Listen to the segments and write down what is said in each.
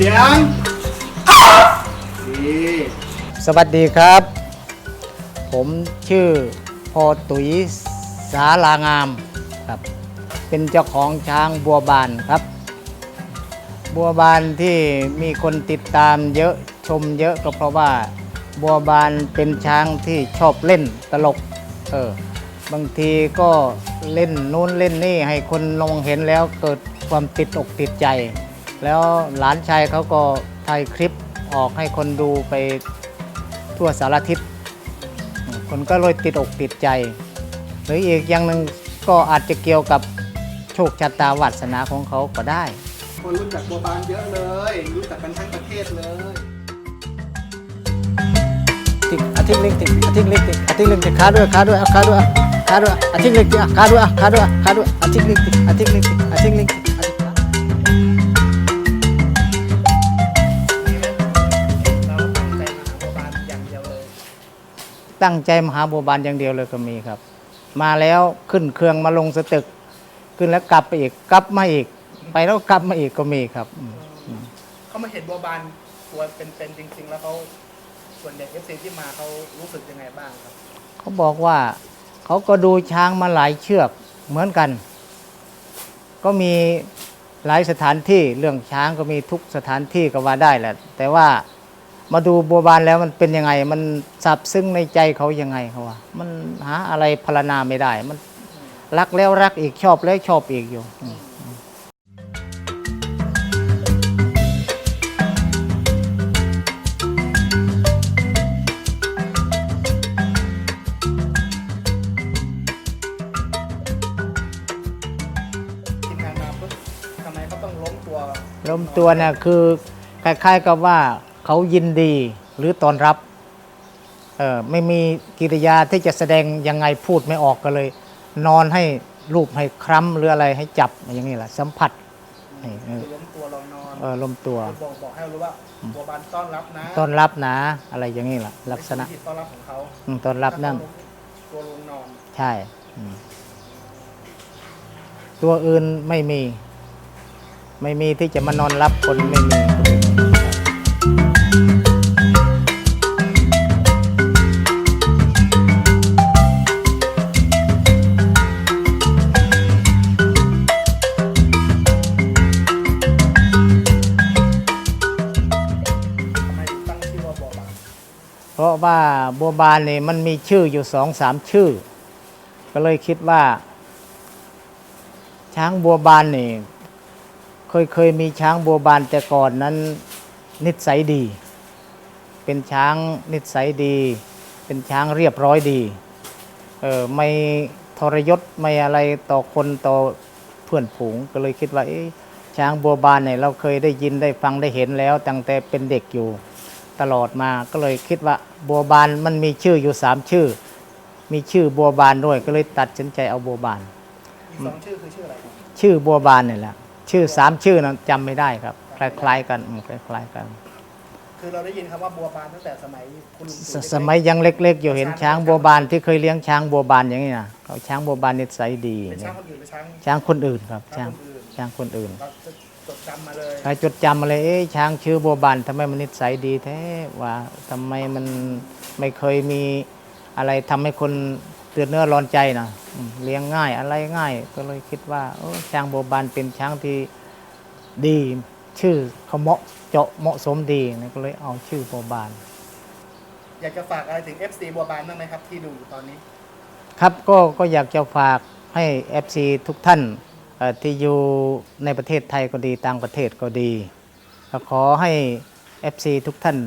เสียงดีสวัสดีครับ ผมชื่อพอตุ๋ยสาลางามครับ เป็นเจ้าของช้างบัวบานครับ บัวบานที่มีคนติดตามเยอะชมเยอะก็เพราะว่า บัวบานเป็นช้างที่ชอบเล่นตลกเออบางทีก็เล่นนู้นเล่นนี่ให้คนลงเห็นแล้วเกิดความติดอกติดใจ แล้วหลานชายเขาก็ถ่ายคลิปออกให้คนดูไปทั่วสารทิศ คนก็เลยติดอกติดใจ หรืออีกอย่างหนึ่งก็อาจจะเกี่ยวกับโชคชะตาวาสนาของเขาก็ได้ คนรู้จักบัวบานเยอะเลย รู้จักกันทั้งประเทศเลยติดอาทิตย์เล็กติดอาทิตย์เล็กติดอาทิตย์เล็กติดขาด้วยขาด้วยเอาขาด้วยเอาขาด้วยเอาอาทิตย์เล็กติดเอาขาด้วยเอาขาด้วยเอาขาด้วยอาทิตย์เล็กติดอาทิตย์เล็กติดอาทิตย์เล็กติดอาทิตย์เล็กติดเรา ตั้งใจมาหาบัวบานอย่างเดียวเลยก็มีครับ มาแล้วขึ้นเครื่องมาลงสตึก ขึ้นแล้วกลับไปอีกกลับมาอีก ไปแล้วกลับมาอีกก็มีครับอืมอืมเขามาเห็นบัวบานตัวเป็นๆจริง ๆ แล้วเขาส่วนใหญ่เอฟซีที่มาเขารู้สึกยังไงบ้างครับเขาบอกว่าเขาก็ดูช้างมาหลายเชือกเหมือนกัน ก็มีหลายสถานที่เรื่องช้างก็มีทุกสถานที่ก็ว่าได้แหละแต่ว่า มาดูบัวบานแล้วมันเป็นยังไง มันสับซึ้งในใจเขายังไงเขาว่า มันหาอะไรพรรณนาไม่ได้ มันรักแล้วรักอีกชอบแล้วชอบอีกอยู่อืมทีมงานมาปุ๊บทำไมเขาต้องล้มตัวลมตัวเนี่ยคือคล้ายๆกับว่า เขายินดีหรือตอนรับเออไม่มีกิริยาที่จะแสดงยังไงพูดไม่ออกก็เลย นอนให้รูปให้คล้ำหรืออะไรให้จับอย่างนี้แหละสัมผัสนี่เออคือล้มตัวเรานอนเออลมตัวบอกบอกให้รู้ว่าบัวบานต้อนรับนะต้อนรับนะ อะไรอย่างนี้แหละลักษณะเป็นที่ต้อนรับของเขาอืมต้อนรับนั่งตัวลงนอนใช่อืมตัวอื่นไม่มี ไม่มีที่จะมานอนรับคนไม่มี เพราะว่าบัวบานนี่มันมีชื่ออยู่สองสามชื่อ ก็เลยคิดว่า ช้างบัวบานนี่เคยเคยมีช้างบัวบานแต่ก่อนนั้นนิสัยดี เป็นช้างนิสัยดี เป็นช้างเรียบร้อยดีเออไม่ทรยศไม่อะไรต่อคนต่อเพื่อนฝูงก็เลยคิดว่าช้างบัวบานเนี่ยเราเคยได้ยินได้ฟังได้เห็นแล้วตั้งแต่เป็นเด็กอยู่ ตลอดมาก็เลยคิดว่าบัวบานมันมีชื่ออยู่สามชื่อ มีชื่อบัวบานด้วยก็เลยตัดสินใจเอาบัวบาน มีสองชื่อคือชื่ออะไรครับชื่อบัวบานนี่แหละชื่อสามชื่อนั้นจำไม่ได้ครับ คล้ายๆกันอืมคล้ายๆกัน คือเราได้ยินคำว่าบัวบานตั้งแต่สมัยคุณลุงสตู่เล็กๆสมัยยังเล็กๆ อยู่เห็นช้างบัวบานที่เคยเลี้ยงช้างบัวบานอย่างนี้นะเขาช้างบัวบานนิสัยดีเป็นช้างคนอื่นหรือช้างช้างคนอื่นครับช้าช้างงคนอื่นช้างคนอื่น เราจะ จดจำมาเลยใครจดจำมาเลยเอ๊ะช้างชื่อบัวบานทำไมมันนิสัยดีแท้ว่าทำไมมันไม่เคยมีอะไรทำให้คนเตือนเนื้อร้อนใจนะอืมเลี้ยงง่ายอะไรง่าย ก็เลยคิดว่าเออช้างบัวบานเป็นช้างที่ดี ชื่อเขาเหมาะเจาะเหมาะสมดีนะก็เลยเอาชื่อบัวบาน อยากจะฝากอะไรถึง FC บัวบานบ้างไหมครับ ที่ดูอยู่ตอนนี้ ครับก็ก็อยากจะฝากให้ FC ทุกท่านเอ่อ ที่อยู่ในประเทศไทยก็ดีต่างประเทศก็ดี ขอให้ FC ทุกท่าน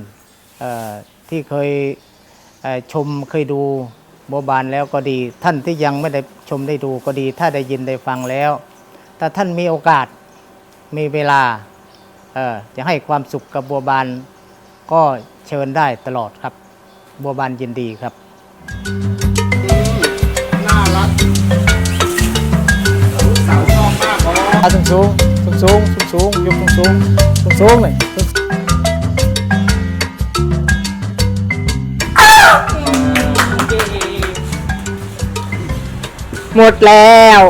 ที่เคยชมเคยดูบัวบานแล้วก็ดี ท่านที่ยังไม่ได้ชมได้ดูก็ดี ถ้าได้ยินได้ฟังแล้ว ถ้าท่านมีโอกาสมีเวลาจะให้ความสุขกับบัวบานก็เชิญได้ตลอดครับ บัวบานยินดีครับ ขาสูงสูงสูงสูงสูงยกสูงสูงสูงสูงเลยหมดแล้ว